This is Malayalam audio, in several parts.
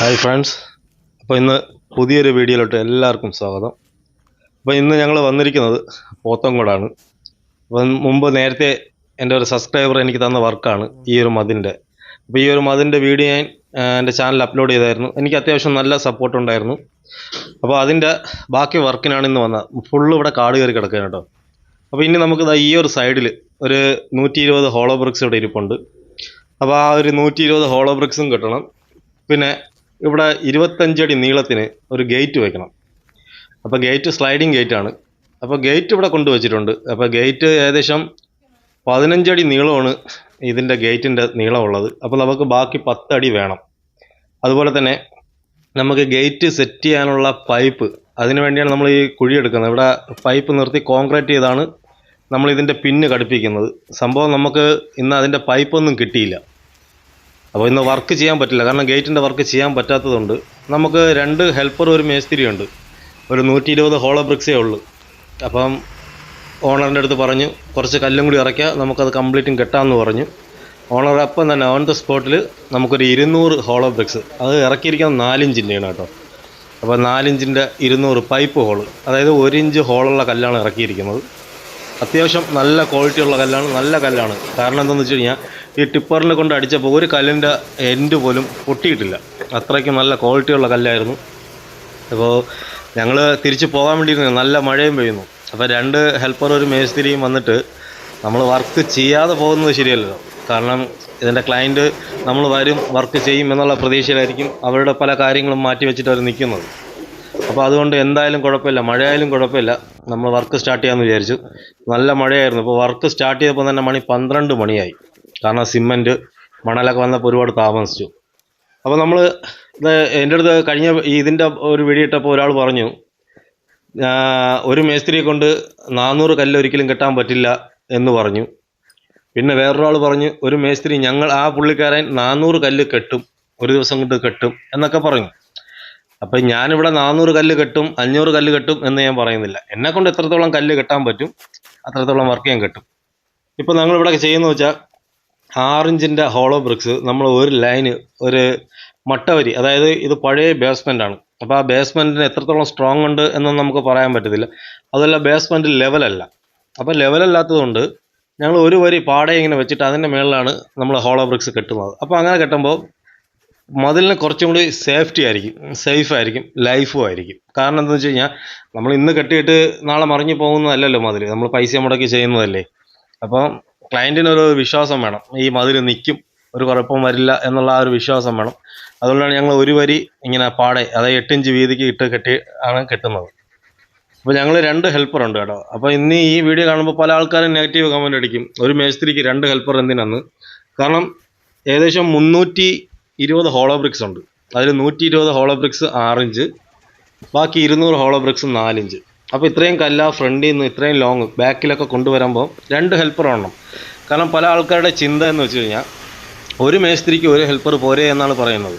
ഹായ് ഫ്രണ്ട്സ് അപ്പോൾ ഇന്ന് പുതിയൊരു വീഡിയോയിലോട്ട് എല്ലാവർക്കും സ്വാഗതം. അപ്പോൾ ഇന്ന് ഞങ്ങൾ വന്നിരിക്കുന്നത് പോത്തങ്കോടാണ് അപ്പം മുമ്പ് നേരത്തെ എന്റെ ഒരു സബ്സ്ക്രൈബർ എനിക്ക് തന്ന വർക്കാണ് ഈ ഒരു മതിന്റെ അപ്പോൾ ഈ ഒരു മതിന്റെ വീഡിയോ ഞാൻ എന്റെ ചാനൽ അപ്ലോഡ് ചെയ്തായിരുന്നു. എനിക്ക് അത്യാവശ്യം നല്ല സപ്പോർട്ട് ഉണ്ടായിരുന്നു. അപ്പോൾ അതിന്റെ ബാക്കി വർക്കിനാണ് ഇന്ന് വന്നത്. ഫുള്ള് ഇവിടെ കാട് കയറി കിടക്കുകയാണ് കേട്ടോ. അപ്പോൾ ഇനി നമുക്ക് ഈ ഒരു സൈഡിൽ ഒരു നൂറ്റി ഇരുപത് ഹോളോ ബ്രിക്സ് ഇവിടെ ഇരിപ്പുണ്ട്. അപ്പോൾ ആ ഒരു നൂറ്റി ഇരുപത് ഹോളോ ബ്രിക്സും കിട്ടണം. പിന്നെ ഇവിടെ ഇരുപത്തഞ്ചടി നീളത്തിന് ഒരു ഗേറ്റ് വെക്കണം. അപ്പോൾ ഗേറ്റ് സ്ലൈഡിങ് ഗേറ്റ് ആണ്. അപ്പോൾ ഗേറ്റ് ഇവിടെ കൊണ്ടുവച്ചിട്ടുണ്ട്. അപ്പോൾ ഗേറ്റ് ഏകദേശം പതിനഞ്ചടി നീളമാണ് ഇതിന്റെ ഗേറ്റിന്റെ നീളമുള്ളത്. അപ്പോൾ നമുക്ക് ബാക്കി പത്തടി വേണം. അതുപോലെ തന്നെ നമുക്ക് ഗേറ്റ് സെറ്റ് ചെയ്യാനുള്ള പൈപ്പ് അതിന് വേണ്ടിയാണ് നമ്മൾ ഈ കുഴി എടുക്കുന്നത്. ഇവിടെ പൈപ്പ് നിർത്തി കോൺക്രീറ്റ് ചെയ്താണ് നമ്മൾ ഇതിന്റെ പിന്ന് ഘടിപ്പിക്കുന്നത്. സംഭവം നമുക്ക് ഇന്ന് അതിന്റെ പൈപ്പൊന്നും കിട്ടിയില്ല. അപ്പോൾ ഇന്ന് വർക്ക് ചെയ്യാൻ പറ്റില്ല. കാരണം ഗേറ്റിന്റെ വർക്ക് ചെയ്യാൻ പറ്റാത്തതുകൊണ്ട് നമുക്ക് രണ്ട് ഹെൽപ്പർ ഒരു മേസ്തിരി ഉണ്ട്. ഒരു നൂറ്റി ഇരുപത് ഹോളോ ബ്രിക്സേ ഉള്ളൂ. അപ്പം ഓണറിന്റെ അടുത്ത് പറഞ്ഞു കുറച്ച് കല്ലും കൂടി ഇറക്കുക നമുക്കത് കംപ്ലീറ്റും കെട്ടാമെന്ന് പറഞ്ഞു. ഓണർ അപ്പം തന്നെ ഓൺ ദ സ്പോട്ടിൽ നമുക്കൊരു ഇരുന്നൂറ് ഹോളോ ബ്രിക്സ് അത് ഇറക്കിയിരിക്കാൻ നാലിഞ്ചിന്റെയാണ് കേട്ടോ. അപ്പോൾ നാലിഞ്ചിന്റെ ഇരുന്നൂറ് പൈപ്പ് ഹോൾ അതായത് ഒരു ഇഞ്ച് ഹോളുള്ള കല്ലാണ് ഇറക്കിയിരിക്കുന്നത്. അത്യാവശ്യം നല്ല ക്വാളിറ്റി ഉള്ള കല്ലാണ് നല്ല കല്ലാണ്. കാരണം എന്താണെന്ന് വെച്ച് കഴിഞ്ഞാൽ ഈ ടിപ്പറിൽ കൊണ്ട് അടിച്ചപ്പോൾ ഒരു കല്ലിന്റെ എൻഡ് പോലും പൊട്ടിയിട്ടില്ല. അത്രയ്ക്ക് നല്ല ക്വാളിറ്റി ഉള്ള കല്ലായിരുന്നു. അപ്പോൾ ഞങ്ങൾ തിരിച്ച് പോകാൻ വേണ്ടിയിരുന്നു. നല്ല മഴയും പെയ്യുന്നു. അപ്പോൾ രണ്ട് ഹെൽപ്പർ ഒരു മേസ്തിരിയും വന്നിട്ട് നമ്മൾ വർക്ക് ചെയ്യാതെ പോകുന്നത് ശരിയല്ലല്ലോ. കാരണം ഇതിന്റെ ക്ലയന്റ് നമ്മൾ വരും വർക്ക് ചെയ്യും എന്നുള്ള പ്രതീക്ഷയിലായിരിക്കും അവരുടെ പല കാര്യങ്ങളും മാറ്റി വെച്ചിട്ട് അവർ നിൽക്കുന്നത്. അപ്പോൾ അതുകൊണ്ട് എന്തായാലും കുഴപ്പമില്ല. മഴയായാലും കുഴപ്പമില്ല. നമ്മൾ വർക്ക് സ്റ്റാർട്ട് ചെയ്യാമെന്ന് വിചാരിച്ചു. നല്ല മഴയായിരുന്നു. ഇപ്പോൾ വർക്ക് സ്റ്റാർട്ട് ചെയ്തപ്പോൾ തന്നെ മണി പന്ത്രണ്ട് മണിയായി. കാരണം സിമന്റ് മണലൊക്കെ വന്നപ്പോൾ ഒരുപാട് താമസിച്ചു. അപ്പോൾ നമ്മൾ ഇത് എന്റെ അടുത്ത് കഴിഞ്ഞ ഇതിന്റെ ഒരു വെടിയിട്ടപ്പോൾ ഒരാൾ പറഞ്ഞു ഒരു മേസ്ത്രിയെ കൊണ്ട് നാനൂറ് കല്ല് ഒരിക്കലും കെട്ടാൻ പറ്റില്ല എന്ന് പറഞ്ഞു. പിന്നെ വേറൊരാൾ പറഞ്ഞു ഒരു മേസ്ത്രി ഞങ്ങൾ ആ പുള്ളിക്കാരൻ നാനൂറ് കല്ല് കെട്ടും ഒരു ദിവസം കൊണ്ട് കെട്ടും എന്നൊക്കെ പറഞ്ഞു. അപ്പം ഞാനിവിടെ നാനൂറ് കല്ല് കെട്ടും അഞ്ഞൂറ് കല്ല് കെട്ടും എന്ന് ഞാൻ പറയുന്നില്ല. എന്നെ കൊണ്ട് എത്രത്തോളം കല്ല് കെട്ടാൻ പറ്റും അത്രത്തോളം വർക്ക് ഞാൻ കെട്ടും. ഇപ്പം നമ്മളിവിടെ ചെയ്യുന്ന വെച്ചാൽ ആറിഞ്ചിന്റെ ഹോളോ ബ്രിക്സ് നമ്മൾ ഒരു ലൈന് ഒരു മട്ടവരി അതായത് ഇത് പഴയ ബേസ്മെന്റ് ആണ്. അപ്പോൾ ആ ബേസ്മെന്റിന് എത്രത്തോളം സ്ട്രോങ് ഉണ്ട് എന്നൊന്നും നമുക്ക് പറയാൻ പറ്റത്തില്ല. അതല്ല ബേസ്മെന്റ് ലെവലല്ല അപ്പോൾ ലെവലല്ലാത്തതുകൊണ്ട് ഞങ്ങൾ ഒരു വരി പാടെ ഇങ്ങനെ വെച്ചിട്ട് അതിന്റെ മുകളിലാണ് നമ്മൾ ഹോളോ ബ്രിക്സ് കെട്ടുന്നത്. അപ്പോൾ അങ്ങനെ കെട്ടുമ്പോൾ മതിലിന് കുറച്ചും കൂടി സേഫ്റ്റി ആയിരിക്കും സേഫ് ആയിരിക്കും ലൈഫും ആയിരിക്കും. കാരണം എന്താണെന്ന് വെച്ച് കഴിഞ്ഞാൽ നമ്മൾ ഇന്ന് കെട്ടിയിട്ട് നാളെ മറിഞ്ഞു പോകുന്നതല്ലല്ലോ മതിൽ നമ്മൾ പൈസ മുടക്കി ചെയ്യുന്നതല്ലേ. അപ്പോൾ ക്ലയന്റിനൊരു വിശ്വാസം വേണം. ഈ മതിൽ നിൽക്കും ഒരു കുഴപ്പം വരില്ല എന്നുള്ള ആ ഒരു വിശ്വാസം വേണം. അതുകൊണ്ടാണ് ഞങ്ങൾ ഒരു വരി ഇങ്ങനെ പാടെ അതായത് എട്ടിഞ്ച് വീതിക്ക് ഇട്ട് കെട്ടി ആണ് കെട്ടുന്നത്. അപ്പോൾ ഞങ്ങൾ രണ്ട് ഹെൽപ്പർ ഉണ്ട് കേട്ടോ. അപ്പോൾ ഇന്ന് ഈ വീഡിയോ കാണുമ്പോൾ പല ആൾക്കാരും നെഗറ്റീവ് കമന്റ് അടിക്കും. ഒരു മേസ്ത്രിക്ക് രണ്ട് ഹെൽപ്പർ എന്തിനാന്ന്. കാരണം ഏകദേശം മുന്നൂറ്റി ഇരുപത് ഹോളോ ബ്രിക്സ് ഉണ്ട്. അതിൽ നൂറ്റി ഇരുപത് ഹോളോ ബ്രിക്സ് ആറിഞ്ച് ബാക്കി ഇരുന്നൂറ് ഹോളോ ബ്രിക്സ് നാലിഞ്ച്. അപ്പോൾ ഇത്രയും കല്ല ഫ്രണ്ടിൽ നിന്ന് ഇത്രയും ലോങ് ബാക്കിലൊക്കെ കൊണ്ടുവരുമ്പോൾ രണ്ട് ഹെൽപ്പർ വേണം. കാരണം പല ആൾക്കാരുടെ ചിന്ത എന്ന് വെച്ച് കഴിഞ്ഞാൽ ഒരു മേസ്തിരിക്ക് ഒരു ഹെൽപ്പർ പോരെ എന്നാണ് പറയുന്നത്.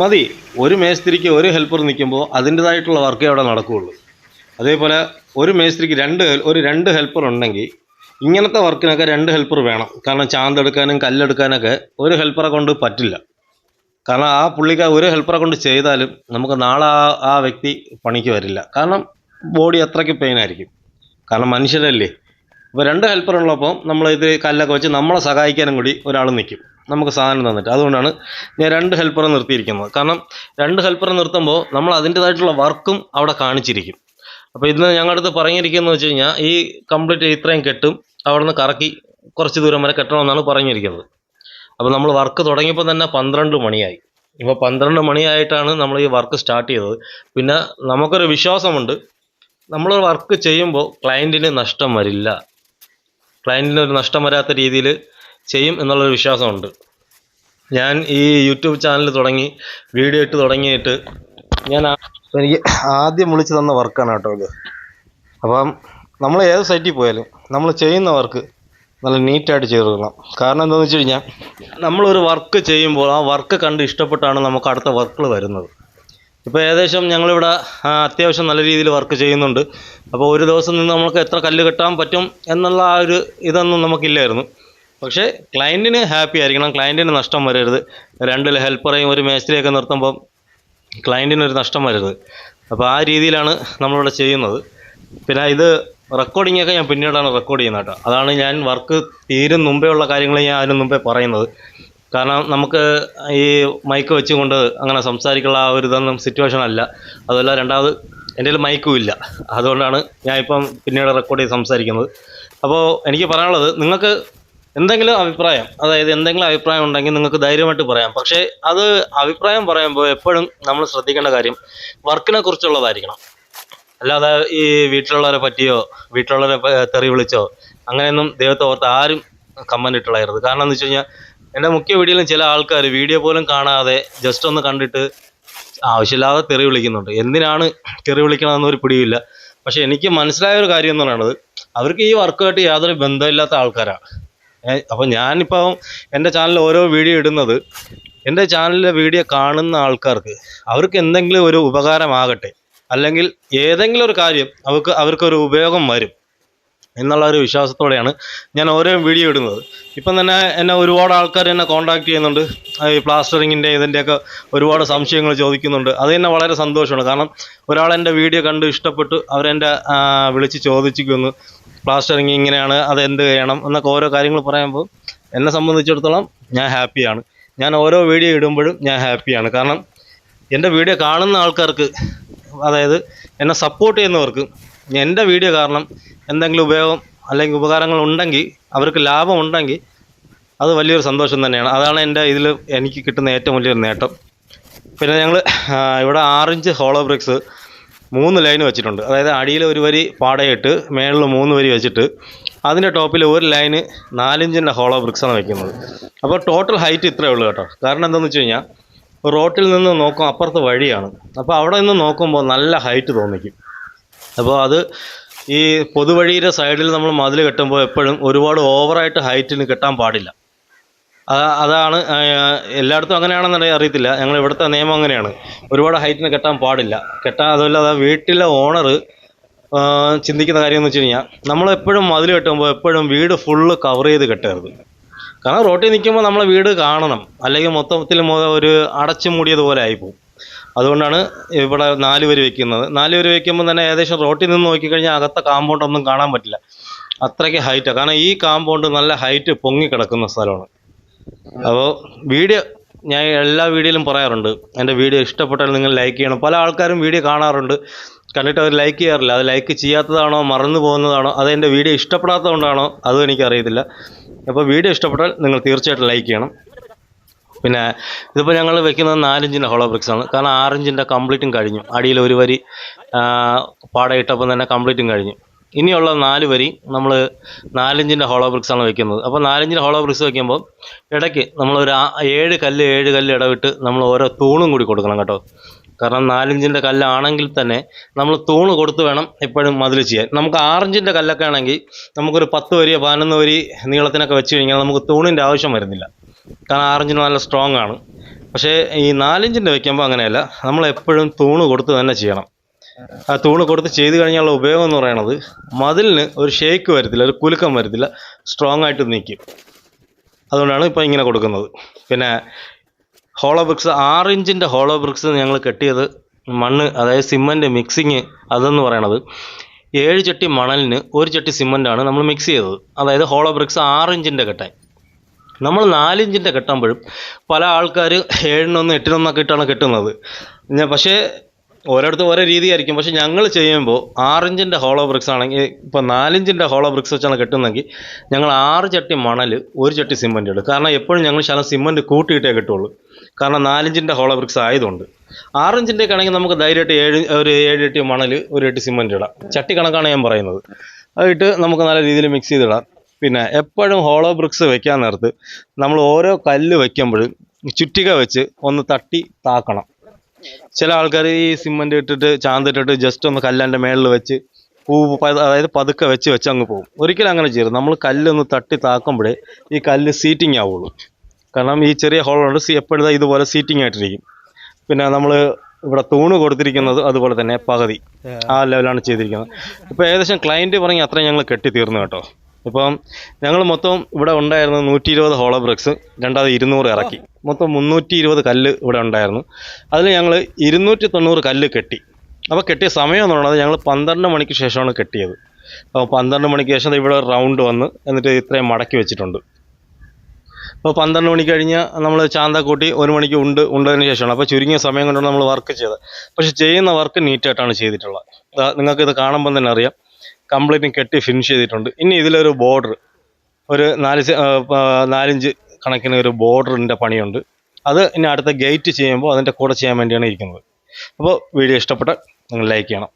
മതി ഒരു മേസ്തിരിക്ക് ഒരു ഹെൽപ്പർ നിൽക്കുമ്പോൾ അതിന്റെതായിട്ടുള്ള വർക്കേ അവിടെ നടക്കുകയുള്ളൂ. അതേപോലെ ഒരു മേസ്തിരിക്ക് രണ്ട് ഒരു രണ്ട് ഹെൽപ്പർ ഉണ്ടെങ്കിൽ ഇങ്ങനത്തെ വർക്കിനൊക്കെ രണ്ട് ഹെൽപ്പർ വേണം. കാരണം ചാന്തെടുക്കാനും കല്ലെടുക്കാനൊക്കെ ഒരു ഹെൽപ്പറെ കൊണ്ട് പറ്റില്ല. കാരണം ആ പുള്ളിക്ക് ഒരു ഹെൽപ്പറെ കൊണ്ട് ചെയ്താലും നമുക്ക് നാളെ ആ ആ വ്യക്തി പണിക്ക് വരില്ല. കാരണം ബോഡി അത്രയ്ക്ക് പെയിൻ ആയിരിക്കും. കാരണം മനുഷ്യരല്ലേ? അപ്പോൾ രണ്ട് ഹെൽപ്പർ ഉള്ളപ്പോൾ നമ്മൾ ഇത് കല്ലൊക്കെ വെച്ച് നമ്മളെ സഹായിക്കാനും കൂടി ഒരാൾ നിൽക്കും നമുക്ക് സാധനം തന്നിട്ട്. അതുകൊണ്ടാണ് ഞാൻ രണ്ട് ഹെൽപ്പറെ നിർത്തിയിരിക്കുന്നത്. കാരണം രണ്ട് ഹെൽപ്പറെ നിർത്തുമ്പോൾ നമ്മൾ അതിന്റെതായിട്ടുള്ള വർക്കും അവിടെ കാണിച്ചിരിക്കും. അപ്പോൾ ഇന്ന് ഞങ്ങളുടെ അടുത്ത് പറഞ്ഞിരിക്കുന്നത് വെച്ച് കഴിഞ്ഞാൽ ഈ കംപ്ലീറ്റ് ഇത്രയും കെട്ടും അവിടെ നിന്ന് കറക്കി കുറച്ച് ദൂരം വരെ കെട്ടണമെന്നാണ് പറഞ്ഞിരിക്കുന്നത്. അപ്പോൾ നമ്മൾ വർക്ക് തുടങ്ങിയപ്പോൾ തന്നെ പന്ത്രണ്ട് മണിയായി. ഇപ്പോൾ പന്ത്രണ്ട് മണിയായിട്ടാണ് നമ്മൾ ഈ വർക്ക് സ്റ്റാർട്ട് ചെയ്തത്. പിന്നെ നമുക്കൊരു വിശ്വാസമുണ്ട്. നമ്മൾ വർക്ക് ചെയ്യുമ്പോൾ ക്ലയന്റിന് നഷ്ടം വരില്ല. ക്ലയന്റിന് ഒരു നഷ്ടം വരാത്ത രീതിയിൽ ചെയ്യും എന്നുള്ളൊരു വിശ്വാസമുണ്ട്. ഞാൻ ഈ യൂട്യൂബ് ചാനൽ തുടങ്ങി വീഡിയോ ഇട്ട് തുടങ്ങിയിട്ട് ഞാൻ എനിക്ക് ആദ്യം വിളിച്ചു തന്ന വർക്കാണ് കേട്ടോ ഇത്. അപ്പം നമ്മൾ ഏത് സൈറ്റിൽ പോയാലും നമ്മൾ ചെയ്യുന്ന വർക്ക് നല്ല നീറ്റായിട്ട് ചെയ്ത് കൊടുക്കണം കാരണം എന്താണെന്ന് വെച്ച് കഴിഞ്ഞാൽ നമ്മളൊരു വർക്ക് ചെയ്യുമ്പോൾ ആ വർക്ക് കണ്ട് ഇഷ്ടപ്പെട്ടാണ് നമുക്ക് അടുത്ത വർക്കുകൾ വരുന്നത്. ഇപ്പോൾ ഏകദേശം ഞങ്ങളിവിടെ അത്യാവശ്യം നല്ല രീതിയിൽ വർക്ക് ചെയ്യുന്നുണ്ട്. അപ്പോൾ ഒരു ദിവസം നിന്ന് നമുക്ക് എത്ര കല്ല് കെട്ടാൻ പറ്റും എന്നുള്ള ആ ഒരു ഇതൊന്നും നമുക്കില്ലായിരുന്നു. പക്ഷേ ക്ലയന്റിന് ഹാപ്പി ആയിരിക്കണം. ക്ലയന്റിന് നഷ്ടം വരരുത്. രണ്ട് ഹെൽപ്പറേയും ഒരു മേസ്ത്രിയൊക്കെ നിർത്തുമ്പം ക്ലയന്റിന് ഒരു നഷ്ടം വരരുത്. അപ്പോൾ ആ രീതിയിലാണ് നമ്മളിവിടെ ചെയ്യുന്നത്. പിന്നെ ഇത് റെക്കോർഡിംഗ് ഒക്കെ ഞാൻ പിന്നീടാണ് റെക്കോർഡ് ചെയ്യുന്നത് കേട്ടോ. അതാണ് ഞാൻ വർക്ക് തീരും മുമ്പേ ഉള്ള കാര്യങ്ങൾ ഞാൻ അതിന് മുമ്പേ പറയുന്നത്. കാരണം നമുക്ക് ഈ മൈക്ക് വെച്ചുകൊണ്ട് അങ്ങനെ സംസാരിക്കാനുള്ള ആ ഒരു ഇതൊന്നും സിറ്റുവേഷൻ അല്ല. അതല്ല രണ്ടാമത് എന്റെ കയ്യിൽ മൈക്കും ഇല്ല. അതുകൊണ്ടാണ് ഞാൻ ഇപ്പം പിന്നീട് റെക്കോർഡ് ചെയ്ത് സംസാരിക്കുന്നത്. അപ്പോൾ എനിക്ക് പറയാനുള്ളത് നിങ്ങൾക്ക് എന്തെങ്കിലും അഭിപ്രായം അതായത് എന്തെങ്കിലും അഭിപ്രായം ഉണ്ടെങ്കിൽ നിങ്ങൾക്ക് ധൈര്യമായിട്ട് പറയാം. പക്ഷേ അത് അഭിപ്രായം പറയുമ്പോൾ എപ്പോഴും നമ്മൾ ശ്രദ്ധിക്കേണ്ട കാര്യം വർക്കിനെ കുറിച്ചുള്ളതായിരിക്കണം. അല്ലാതെ ഈ വീട്ടിലുള്ളവരെ പറ്റിയോ വീട്ടിലുള്ളവരെ തെറി വിളിച്ചോ അങ്ങനെയൊന്നും ദൈവത്തെ ഓർത്ത് ആരും കമന്റ് ഇട്ടുള്ളായിരുന്നു കാരണം എന്ന് വെച്ച് കഴിഞ്ഞാൽ എന്റെ മുഖ്യ വീഡിയോയിലും ചില ആൾക്കാർ വീഡിയോ പോലും കാണാതെ ജസ്റ്റ് ഒന്ന് കണ്ടിട്ട് ആവശ്യമില്ലാതെ തെറി വിളിക്കുന്നുണ്ട്. എന്തിനാണ് തെറി വിളിക്കണമെന്ന് ഒരു പിടിയില്ല പക്ഷെ എനിക്ക് മനസ്സിലായ ഒരു കാര്യം എന്ന് പറയുന്നത് അവർക്ക് ഈ വർക്കുമായിട്ട് യാതൊരു ബന്ധമില്ലാത്ത ആൾക്കാരാണ് അപ്പോൾ ഞാനിപ്പോൾ എന്റെ ചാനലിൽ ഓരോ വീഡിയോ ഇടുന്നത് എന്റെ ചാനലിലെ വീഡിയോ കാണുന്ന ആൾക്കാർക്ക് അവർക്ക് എന്തെങ്കിലും ഒരു ഉപകാരമാകട്ടെ അല്ലെങ്കിൽ ഏതെങ്കിലും ഒരു കാര്യം അവർക്ക് അവർക്കൊരു ഉപയോഗം വരും എന്നുള്ള ഒരു വിശ്വാസത്തോടെയാണ് ഞാൻ ഓരോ വീഡിയോ ഇടുന്നത്. ഇപ്പം തന്നെ എന്നെ ഒരുപാട് ആൾക്കാർ എന്നെ കോൺടാക്ട് ചെയ്യുന്നുണ്ട്. ഈ പ്ലാസ്റ്ററിങ്ങിന്റെ ഇതിന്റെയൊക്കെ ഒരുപാട് സംശയങ്ങൾ ചോദിക്കുന്നുണ്ട്. അത് തന്നെ വളരെ സന്തോഷമാണ്. കാരണം ഒരാൾ എന്റെ വീഡിയോ കണ്ട് ഇഷ്ടപ്പെട്ടു. അവരെന്റെ വിളിച്ച് ചോദിച്ചിരിക്കുന്നു. പ്ലാസ്റ്ററിങ് ഇങ്ങനെയാണ് അത് എന്ത് ചെയ്യണം എന്നൊക്കെ ഓരോ കാര്യങ്ങൾ പറയുമ്പോൾ എന്നെ സംബന്ധിച്ചിടത്തോളം ഞാൻ ഹാപ്പിയാണ് ഞാൻ ഓരോ വീഡിയോ ഇടുമ്പോഴും ഞാൻ ഹാപ്പിയാണ് കാരണം എന്റെ വീഡിയോ കാണുന്ന ആൾക്കാർക്ക് അതായത് എന്നെ സപ്പോർട്ട് ചെയ്യുന്നവർക്ക് എന്റെ വീഡിയോ കാരണം എന്തെങ്കിലും ഉപയോഗം അല്ലെങ്കിൽ ഉപകാരങ്ങൾ ഉണ്ടെങ്കിൽ അവർക്ക് ലാഭം ഉണ്ടെങ്കിൽ അത് വലിയൊരു സന്തോഷം തന്നെയാണ്. അതാണ് എന്റെ ഇതിൽ എനിക്ക് കിട്ടുന്ന ഏറ്റവും വലിയൊരു നേട്ടം. പിന്നെ ഞങ്ങൾ ഇവിടെ ആറിഞ്ച് ഹോളോ ബ്രിക്സ് മൂന്ന് ലൈൻ വെച്ചിട്ടുണ്ട്. അതായത് അടിയിൽ ഒരു വരി പാടയിട്ട് മേളിൽ മൂന്ന് വരി വെച്ചിട്ട് അതിന്റെ ടോപ്പിൽ ഒരു ലൈന് നാലിഞ്ചിന്റെ ഹോളോ ബ്രിക്സാണ് വെക്കുന്നത്. അപ്പോൾ ടോട്ടൽ ഹൈറ്റ് ഇത്രയേ ഉള്ളൂ കേട്ടോ. കാരണം എന്താണെന്ന് വെച്ച് കഴിഞ്ഞാൽ റോട്ടിൽ നിന്ന് നോക്കും അപ്പുറത്ത് വഴിയാണ്. അപ്പോൾ അവിടെ നിന്ന് നോക്കുമ്പോൾ നല്ല ഹൈറ്റ് തോന്നിക്കും. അപ്പോൾ അത് ഈ പൊതുവഴിയുടെ സൈഡിൽ നമ്മൾ മതിൽ കെട്ടുമ്പോൾ എപ്പോഴും ഒരുപാട് ഓവറായിട്ട് ഹൈറ്റിന് കെട്ടാൻ പാടില്ല. അതാണ് എല്ലായിടത്തും അങ്ങനെയാണെന്നുണ്ടെങ്കിൽ അറിയത്തില്ല. ഞങ്ങൾ ഇവിടുത്തെ നിയമം അങ്ങനെയാണ്. ഒരുപാട് ഹൈറ്റിന് കെട്ടാൻ പാടില്ല. കെട്ടാൻ അതുമല്ല അത് വീട്ടിലെ ഓണർ ചിന്തിക്കുന്ന കാര്യം എന്ന് വെച്ച് കഴിഞ്ഞാൽ നമ്മളെപ്പോഴും മതിൽ കെട്ടുമ്പോൾ എപ്പോഴും വീട് ഫുള്ള് കവർ ചെയ്ത് കെട്ടരുത്. കാരണം റോട്ടിൽ നിൽക്കുമ്പോൾ നമ്മളെ വീട് കാണണം. അല്ലെങ്കിൽ മൊത്തത്തിൽ ഒരു അടച്ചു മൂടിയതുപോലെ ആയിപ്പോവും. അതുകൊണ്ടാണ് ഇവിടെ നാല് പേര് വെക്കുന്നത്. നാല് പേര് വെക്കുമ്പോൾ തന്നെ ഏകദേശം റോട്ടിൽ നിന്ന് നോക്കിക്കഴിഞ്ഞാൽ അകത്തെ കാമ്പൗണ്ട് ഒന്നും കാണാൻ പറ്റില്ല. അത്രയ്ക്ക് ഹൈറ്റാണ് കാരണം ഈ കാമ്പൗണ്ട് നല്ല ഹൈറ്റ് പൊങ്ങി കിടക്കുന്ന സ്ഥലമാണ്. അപ്പോൾ വീഡിയോ ഞാൻ എല്ലാ വീഡിയോയിലും പറയാറുണ്ട്. എന്റെ വീഡിയോ ഇഷ്ടപ്പെട്ടാൽ നിങ്ങൾ ലൈക്ക് ചെയ്യണം. പല ആൾക്കാരും വീഡിയോ കാണാറുണ്ട്. കണ്ടിട്ട് അവർ ലൈക്ക് ചെയ്യാറില്ല. അത് ലൈക്ക് ചെയ്യാത്തതാണോ മറന്നു പോകുന്നതാണോ അത് എന്റെ വീഡിയോ ഇഷ്ടപ്പെടാത്തതുകൊണ്ടാണോ അതും എനിക്കറിയത്തില്ല. അപ്പോൾ വീഡിയോ ഇഷ്ടപ്പെട്ടാൽ നിങ്ങൾ തീർച്ചയായിട്ടും ലൈക്ക് ചെയ്യണം. പിന്നെ ഇതിപ്പോൾ ഞങ്ങൾ വെക്കുന്നത് നാലിഞ്ചിന്റെ ഹോളോ ബ്രിക്സാണ് കാരണം ആറിഞ്ചിന്റെ കംപ്ലീറ്റും കഴിഞ്ഞു. അടിയിൽ ഒരു വരി പാടയിട്ടപ്പം തന്നെ കംപ്ലീറ്റും കഴിഞ്ഞു. ഇനിയുള്ള നാല് വരി നമ്മൾ നാലിഞ്ചിന്റെ ഹോളോ ബ്രിക്സാണ് വെക്കുന്നത്. അപ്പോൾ നാലിഞ്ചിന്റെ ഹോളോ ബ്രിക്സ് വെക്കുമ്പോൾ ഇടയ്ക്ക് നമ്മളൊരു ഒരു ഏഴ് കല്ല് ഏഴ് കല്ല് ഇടവിട്ട് നമ്മൾ ഓരോ തൂണും കൂടി കൊടുക്കണം കേട്ടോ. കാരണം നാലിഞ്ചിന്റെ കല്ലാണെങ്കിൽ തന്നെ നമ്മൾ തൂണ് കൊടുത്ത് വേണം എപ്പോഴും മതിൽ ചെയ്യാൻ. നമുക്ക് ആറിഞ്ചിന്റെ കല്ലൊക്കെ ആണെങ്കിൽ നമുക്കൊരു പത്ത് വരിയോ പതിനൊന്ന് വരി നീളത്തിനൊക്കെ വെച്ച് കഴിഞ്ഞാൽ നമുക്ക് തൂണിന്റെ ആവശ്യം വരുന്നില്ല. കാരണം ആറിഞ്ചിന് നല്ല സ്ട്രോങ് ആണ്. പക്ഷേ ഈ നാലിഞ്ചിന്റെ വെക്കുമ്പോൾ അങ്ങനെയല്ല. നമ്മൾ എപ്പോഴും തൂണ് കൊടുത്ത് തന്നെ ചെയ്യണം. ആ തൂണ് കൊടുത്ത് ചെയ്ത് കഴിഞ്ഞാലുള്ള ഉപയോഗം എന്ന് പറയുന്നത് മതിലിന് ഒരു ഷേക്ക് വരത്തില്ല ഒരു കുലുക്കം വരത്തില്ല സ്ട്രോങ് ആയിട്ട് നിൽക്കും. അതുകൊണ്ടാണ് ഇപ്പോൾ ഇങ്ങനെ കൊടുക്കുന്നത്. പിന്നെ ഹോളോ ബ്രിക്സ് ആറ് ഇഞ്ചിന്റെ ഹോളോ ബ്രിക്സ് ഞങ്ങൾ കെട്ടിയത് മണ്ണ് അതായത് സിമന്റ് മിക്സിങ് അതെന്ന് പറയണത്. ഏഴ് ചട്ടി മണലിന് ഒരു ചട്ടി സിമന്റാണ് നമ്മൾ മിക്സ് ചെയ്തത്. അതായത് ഹോളോ ബ്രിക്സ് ആറ് ഇഞ്ചിന്റെ കെട്ടാൻ. നമ്മൾ നാലിഞ്ചിന്റെ കെട്ടുമ്പോഴും പല ആൾക്കാർ ഏഴിനൊന്ന് എട്ടിനൊന്നൊക്കെ ഇട്ടാണ് കെട്ടുന്നത്. ഞാൻ പക്ഷേ ഓരോരുത്തർ ഓരോ രീതിയായിരിക്കും. പക്ഷെ ഞങ്ങൾ ചെയ്യുമ്പോൾ ആറിഞ്ചിന്റെ ഹോളോ ബ്രിക്സ് ആണെങ്കിൽ ഇപ്പോൾ നാലിഞ്ചിന്റെ ഹോളോ ബ്രിക്സ് വെച്ചാണ് കെട്ടുന്നതെങ്കിൽ ഞങ്ങൾ ആറ് ചട്ടി മണൽ ഒരു ചട്ടി സിമന്റ് ഇടും. കാരണം എപ്പോഴും ഞങ്ങൾ ശലം സിമന്റ് കൂട്ടിയിട്ടേ കിട്ടുള്ളൂ. കാരണം നാലിഞ്ചിന്റെ ഹോളോ ബ്രിക്സ് ആയതുകൊണ്ട്. ആറിഞ്ചിന്റെ ഒക്കെ ആണെങ്കിൽ നമുക്ക് ധൈര്യമായിട്ട് ഏഴ് ഒരു ഏഴ് എട്ടി മണൽ ഒരു എട്ടി സിമന്റ് ഇടാം. ചട്ടി കണക്കാണ് ഞാൻ പറയുന്നത്. അതിട്ട് നമുക്ക് നല്ല രീതിയിൽ മിക്സ് ചെയ്തിടാം. പിന്നെ എപ്പോഴും ഹോളോ ബ്രിക്സ് വെക്കാൻ നേരത്ത് നമ്മൾ ഓരോ കല്ല് വെക്കുമ്പോഴും ചുറ്റിക വെച്ച് ഒന്ന് തട്ടി താക്കണം. ചില ആൾക്കാർ ഈ സിമന്റ് ഇട്ടിട്ട് ചാന്തിട്ടിട്ട് ജസ്റ്റ് ഒന്ന് കല്ലാന്റെ മേളിൽ വെച്ച് പൂ അതായത് പതുക്കെ വെച്ച് വെച്ച് അങ്ങ് പോകും. ഒരിക്കലും അങ്ങനെ ചെയ്യരുത്. നമ്മൾ കല്ലൊന്ന് തട്ടി താക്കുമ്പോഴേ ഈ കല്ല് സീറ്റിംഗ് ആവുള്ളൂ. കാരണം ഈ ചെറിയ ഹോളുണ്ട്. എപ്പോഴും ഇതുപോലെ സീറ്റിംഗ് ആയിട്ടിരിക്കും. പിന്നെ നമ്മൾ ഇവിടെ തൂണ് കൊടുത്തിരിക്കുന്നത് അതുപോലെ തന്നെ പകുതി. ആ ലെവലാണ് ചെയ്തിരിക്കുന്നത്. ഇപ്പോൾ ഏകദേശം ക്ലയന്റ് പറഞ്ഞ് അത്രയും ഞങ്ങൾ കെട്ടി തീർന്നു കേട്ടോ. ഇപ്പം ഞങ്ങൾ മൊത്തം ഇവിടെ ഉണ്ടായിരുന്ന നൂറ്റി ഇരുപത് ഹോളോ ബ്രിക്സ് രണ്ടാമത് ഇരുന്നൂറ് ഇറക്കി. മൊത്തം മുന്നൂറ്റി ഇരുപത് കല്ല് ഇവിടെ ഉണ്ടായിരുന്നു. അതിൽ ഞങ്ങൾ ഇരുന്നൂറ്റി തൊണ്ണൂറ് കല്ല് കെട്ടി. അപ്പോൾ കെട്ടിയ സമയം എന്ന് പറയുന്നത് ഞങ്ങൾ പന്ത്രണ്ട് മണിക്ക് ശേഷമാണ് കെട്ടിയത്. അപ്പോൾ പന്ത്രണ്ട് മണിക്ക് ശേഷം ഇവിടെ റൗണ്ട് വന്ന് എന്നിട്ട് ഇത്രയും മടക്കി വെച്ചിട്ടുണ്ട്. അപ്പോൾ പന്ത്രണ്ട് മണി കഴിഞ്ഞ് നമ്മൾ ചാന്ത കൂട്ടി ഒരു മണിക്ക് ഉണ്ട് ഉണ്ടതിന് ശേഷമാണ്. അപ്പോൾ ചുരുങ്ങിയ സമയം കൊണ്ടാണ് നമ്മൾ വർക്ക് ചെയ്തത്. പക്ഷേ ചെയ്യുന്ന വർക്ക് നീറ്റായിട്ടാണ് ചെയ്തിട്ടുള്ളത്. നിങ്ങൾക്ക് ഇത് കാണുമ്പോൾ തന്നെ അറിയാം. കംപ്ലീറ്റ് കെട്ടി ഫിനിഷ് ചെയ്തിട്ടുണ്ട്. ഇനി ഇതിലൊരു ബോർഡർ ഒരു നാല് നാലഞ്ച് കണക്കിന് ഒരു ബോർഡറിന്റെ പണിയുണ്ട്. അത് ഇനി അടുത്ത ഗേറ്റ് ചെയ്യുമ്പോൾ അതിന്റെ കൂടെ ചെയ്യാൻ വേണ്ടിയാണ് ഇരിക്കുന്നത്. അപ്പോൾ വീഡിയോ ഇഷ്ടപ്പെട്ടാൽ നിങ്ങൾ ലൈക്ക് ചെയ്യണം.